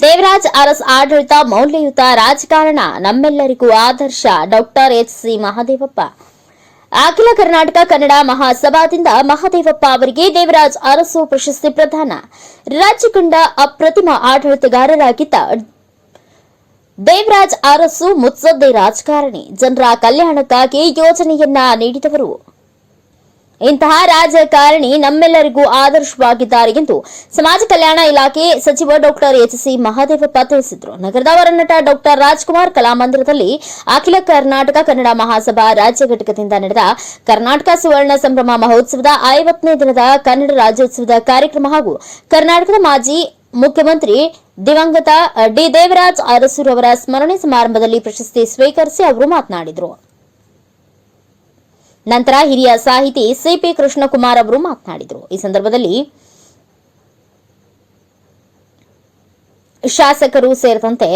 ದೇವರಾಜ್ ಅರಸ್ ಆಡಳಿತ ಮೌಲ್ಯಯುತ ರಾಜಕಾರಣ, ನಮ್ಮೆಲ್ಲರಿಗೂ ಆದರ್ಶ. Doctor H C Mahadevappa. ಅಖಿಲ ಕರ್ನಾಟಕ ಕನ್ನಡ ಮಹಾಸಭಾದಿಂದ ಮಹಾದೇವಪ್ಪ ಅವರಿಗೆ ದೇವರಾಜ್ ಅರಸು ಪ್ರಶಸ್ತಿ ಪ್ರದಾನ. ರಾಜ್ಯ ಕಂಡ ಅಪ್ರತಿಮ ಆಡಳಿತಗಾರರಾಗಿದ್ದ ದೇವರಾಜ್ ಅರಸು ಮುತ್ಸದ್ದೆ ರಾಜಕಾರಣಿ. ಜನರ ಕಲ್ಯಾಣಕ್ಕಾಗಿ ಯೋಜನೆಯನ್ನ ನೀಡಿದವರು. ಇಂತಹ ರಾಜಕಾರಣಿ ನಮ್ಮೆಲ್ಲರಿಗೂ ಆದರ್ಶವಾಗಿದ್ದಾರೆ ಎಂದು ಸಮಾಜ ಕಲ್ಯಾಣ ಇಲಾಖೆ ಸಚಿವ ಡಾಕ್ಟರ್ ಎಚ್ ಸಿ ಮಹಾದೇವಪ್ಪ ತಿಳಿಸಿದರು. ನಗರದ ವರನಟ ಡಾಕ್ಟರ್ ರಾಜ್ಕುಮಾರ್ ಕಲಾಮಂದಿರದಲ್ಲಿ ಅಖಿಲ ಕರ್ನಾಟಕ ಕನ್ನಡ ಮಹಾಸಭಾ ರಾಜ್ಯ ಘಟಕದಿಂದ ನಡೆದ ಕರ್ನಾಟಕ ಸುವರ್ಣ ಸಂಭ್ರಮ ಮಹೋತ್ಸವದ ಐವತ್ತನೇ ದಿನದ ಕನ್ನಡ ರಾಜ್ಯೋತ್ಸವದ ಕಾರ್ಯಕ್ರಮ ಹಾಗೂ ಕರ್ನಾಟಕದ ಮಾಜಿ ಮುಖ್ಯಮಂತ್ರಿ ದಿವಂಗತ ಡಿ ದೇವರಾಜ್ ಅರಸುರವರ ಸ್ಮರಣೆ ಸಮಾರಂಭದಲ್ಲಿ ಪ್ರಶಸ್ತಿ ಸ್ವೀಕರಿಸಿ ಅವರು ಮಾತನಾಡಿದರು. ನಂತರ ಹಿರಿಯ ಸಾಹಿತಿ ಸಿಪಿ ಕೃಷ್ಣಕುಮಾರ್ ಅವರು ಮಾತನಾಡಿದರು. ಈ ಸಂದರ್ಭದಲ್ಲಿ ಶಾಸಕರು ಸೇರಿದಂತೆ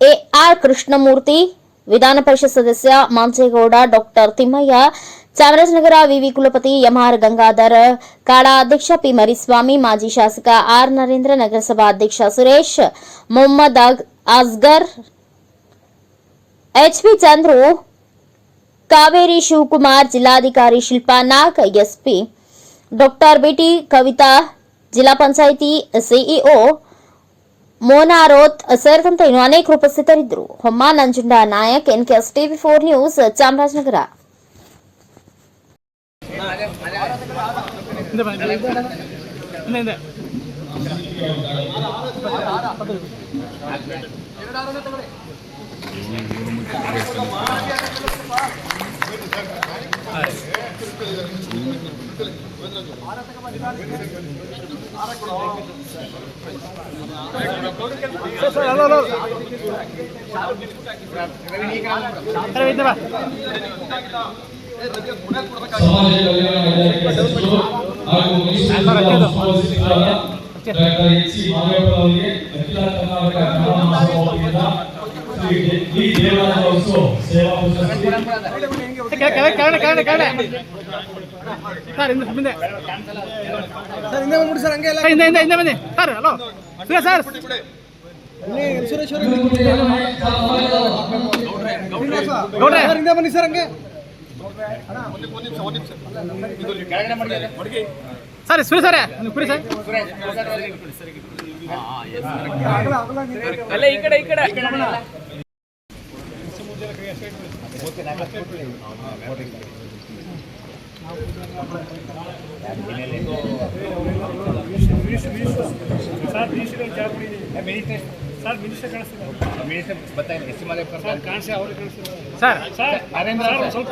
ಎಆರ್ ಕೃಷ್ಣಮೂರ್ತಿ, ವಿಧಾನ ಪರಿಷತ್ ಸದಸ್ಯ ಮಾಂಚೇಗೌಡ ಡಾಕ್ಟರ್ ತಿಮ್ಮಯ್ಯ, ಚಾಮರಾಜನಗರ ವಿವಿ ಕುಲಪತಿ ಎಂಆರ್ ಗಂಗಾಧರ್ ಕಾಡಾ ಅಧ್ಯಕ್ಷ ಪಿ ಮರಿಸ್ವಾಮಿ, ಮಾಜಿ ಶಾಸಕ ಆರ್ ನರೇಂದ್ರ, ನಗರಸಭಾ ಅಧ್ಯಕ್ಷ ಸುರೇಶ್, ಮೊಹಮ್ಮದ್ ಅಸ್ಗರ್ ಎಚ್ಪಿ ಚಂದ್ರು ಕಾವೇರಿ ಶಿವಕುಮಾರ್ ಜಿಲ್ಲಾಧಿಕಾರಿ Shilpa Nag SP doctor BT Kavitha Zilla Panchayat CEO Mona Roth ಸೇರಿದಂತೆ ಇನ್ನು ಅನೇಕರು ಉಪಸ್ಥಿತರಿದ್ದರು ಹೊಮ್ಮ Nanjunda Nayak NKS TV four news Chamarajanagar ಹಿಂದೆ ಸಮಾಜ ಕಲ್ಯಾಣ ಡಾಕ್ಟರ್ ಅಖಿಲ ಕರ್ನಾಟಕ ಕನ್ನಡ ಡಿ ದೇವರಾಜ ಸೇವಾ ಸರ್ ಹಿಂದೆ ಹಿಂದೆ ಸರ್ ಸರ್ ಹಂಗೆ ಎಲ್ಲ ಹಿಂದೆ ಹಿಂದೆ ಹಿಂದೆ ಬನ್ನಿ sir hello Suresh sir Suresh ಗೌಡ್ರೆ ಹಿಂದೆ ಬನ್ನಿ ಸರ್ ಹಂಗೆ ಸರ್ ಸುರೇಶ್ ಸರ್ ಕುರಿ ಸರ್ ಸರ್. ಸರ್ ನರೇಂದ್ರ ಸ್ವಲ್ಪ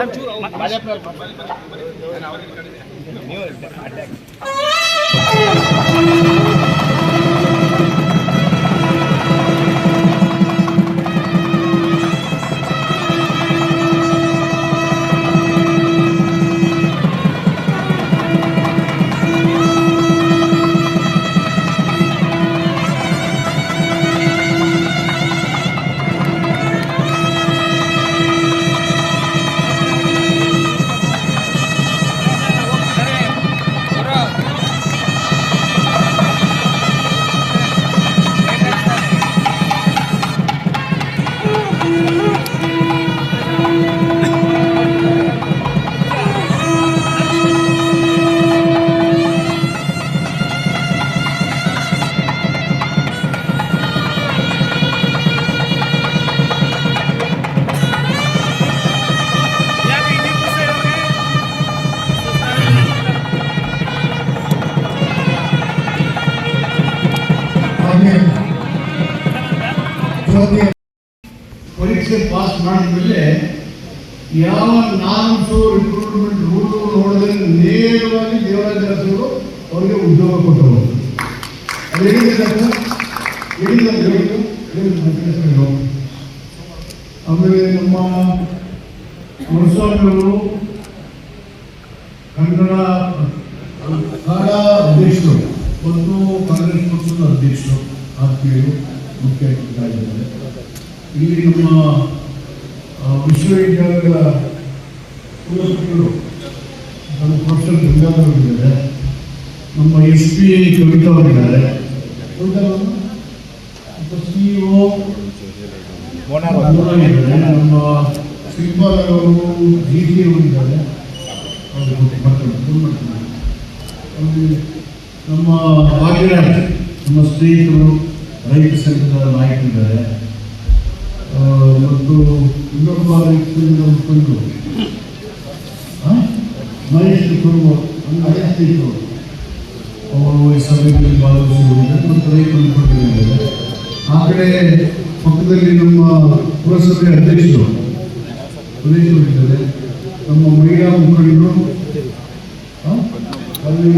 ಪರೀಕ್ಷೆ ಪಾಸ್ ಮಾಡಿದ್ಮೇಲೆ ಯಾವ ನಾಮ್ಸು ರಿಕ್ರೂಟ್ಮೆಂಟ್ ರೂಲ್ ನೋಡಿದ್ರೆ ನೇರವಾಗಿ ದೇವರಾಜ ಅರಸರು ಅವರಿಗೆ ಉದ್ಯೋಗ ಕೊಟ್ಟರು. ಅದು ಹೇಳಿದ್ದು ಹೇಳಿದ್ದು ಆಮೇಲೆ ನಮ್ಮ ಮುನ್ಸ್ವಾಮಿಯವರು ಕನ್ನಡ ಕನ್ನಡ ಅಧ್ಯಕ್ಷರು, ಒಂದು ಕಾಂಗ್ರೆಸ್ ಪಕ್ಷದ ಅಧ್ಯಕ್ಷರು ಆಗ್ತೀವಿ ಮುಖ್ಯ ಇದ್ದಾರೆ ಇಲ್ಲಿ ನಮ್ಮ ವಿಶ್ವವಿದ್ಯಾಲಯಗಳ ಕುಲಪತಿಗಳು ನಮ್ಮ ಪ್ರೊಫೆಸರ್ ಇದ್ದಾರೆ. ನಮ್ಮ ಎಸ್ ಪಿ ಐ ಕವಿತಾ ಅವರಿದ್ದಾರೆ ಸಿಇಒ ನಮ್ಮ ಸಿಂಬಲ್ ಅವರು ಜಿ ಟಿ ಅವರಿದ್ದಾರೆ ನಮ್ಮ ಭಾಗ್ಯರಾಜ್ ನಮ್ಮ ಸ್ನೇಹಿತರು ರೈತ ಸಂಘದ ನಾಯಕರಿದ್ದಾರೆ. ಮತ್ತು ಸಂಘದ ಮುಖಂಡರು ಆ? ಮಹೇಶ್ ಸ್ನೇಹಿತರು ಅವರು ಈ ಸಭೆಯಲ್ಲಿ ಭಾಗವಹಿಸಿದ್ದಾರೆ ಮತ್ತು ರೈತರು ಆ ಕಡೆ ಪಕ್ಕದಲ್ಲಿ ನಮ್ಮ ಪುರಸಭೆ ಅಧ್ಯಕ್ಷರು ಇದ್ದಾರೆ. ನಮ್ಮ ಮಹಿಳಾ ಮುಖಂಡರು ಅಲ್ಲಿ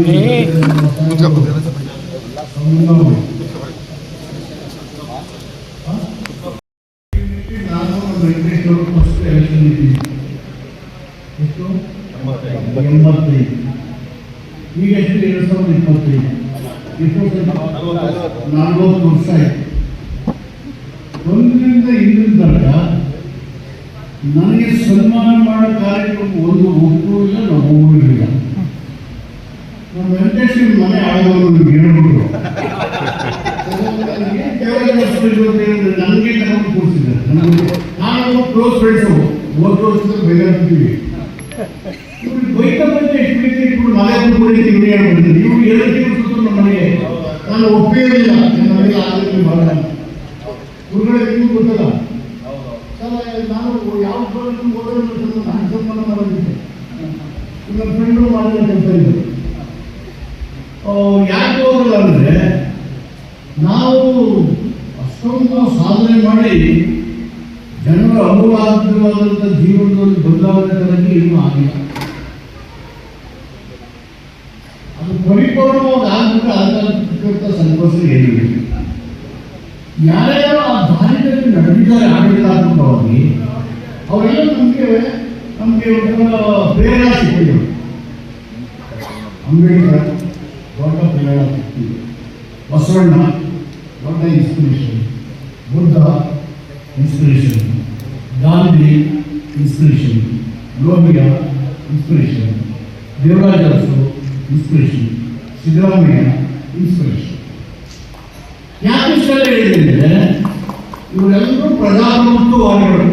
ಅಲ್ಲಿ ಈಗ ಎಷ್ಟು ಎರಡು ಸಾವಿರದ ಇಪ್ಪತ್ತೈದು? ನಲವತ್ತು ವರ್ಷ ಆಯ್ತು. ಒಂದರಿಂದ ಇನ್ನೊಂದು ತನಕ ನನಗೆ ಸನ್ಮಾನ ಮಾಡೋ ಕಾರ್ಯಕ್ರಮ ಒಂದು ಇಲ್ಲ ನಾವು ಹೋಗಿಲ್ಲ ನಮ್ಮ ವೆಂಕಟೇಶ್ವರ ಮನೆ ಆಗೋದು ಹೇಳ್ಬಿಟ್ರು ನನಗೆ ತಗೊಂಡು ಕೂರಿಸಿದ್ದಾರೆ ನಾನು ಕ್ಲೋಸ್ ಫ್ರೆಂಡ್ಸು ಒಂದು ವರ್ಷದಲ್ಲಿ ಬೇಕಾಗ್ತೀವಿ ಸುತ್ತ ನಮ್ಮ ಮನೆಗೆ ನಾನು ನಿಮಗೂ ಗೊತ್ತಲ್ಲ? ನಾನು ಯಾವ ನಾನು ಸನ್ಮಾನ ಮಾಡೋದಿಕ್ಕೆ ನನ್ನ ಫ್ರೆಂಡು ಮಾಡಿದ ಕೆಲಸ ಇದು. ಯಾಕೆ ಹೋಗಲ್ಲ ಅಂದರೆ, ನಾವು ಸಾಧನೆ ಮಾಡಿ ಜನರ ಅಮೂಲಾಗ್ರವಾದಂಥ ಜೀವನದಲ್ಲಿ ಬದಲಾವಣೆ ತರಕ್ಕೆ ಏನು ಆಗಿಲ್ಲ. ಯಾರ್ಯಾರು ಆ ದಾರಿಯಲ್ಲಿ ನಡೆದಿದ್ದಾರೆ ಆಡಳಿತಾತ್ಮಕವಾಗಿ ಅವರೆಲ್ಲ ನಮಗೆ ನಮಗೆ ಒಂಥರ ಪ್ರೇರಣಾ ಸಿಕ್ಕಿದ್ರು ಅಂಬೇಡ್ಕರ್, ದೊಡ್ಡ ಪ್ರೇರಣಾ ಸಿಕ್ಕಿದ್ರು ಬಸವಣ್ಣ, ದೊಡ್ಡ inspiration Buddha inspiration Gandhi inspiration Lohia inspiration Devaraja Arasu inspiration Siddaramaiah inspiration ಯಾಕೆ ಇಷ್ಟೆಲ್ಲ ಹೇಳಿದೆ ಅಂದರೆ ಇವರೆಲ್ಲರೂ ಪ್ರಜಾಪ್ರಭುತ್ವವಾದಿಗಳು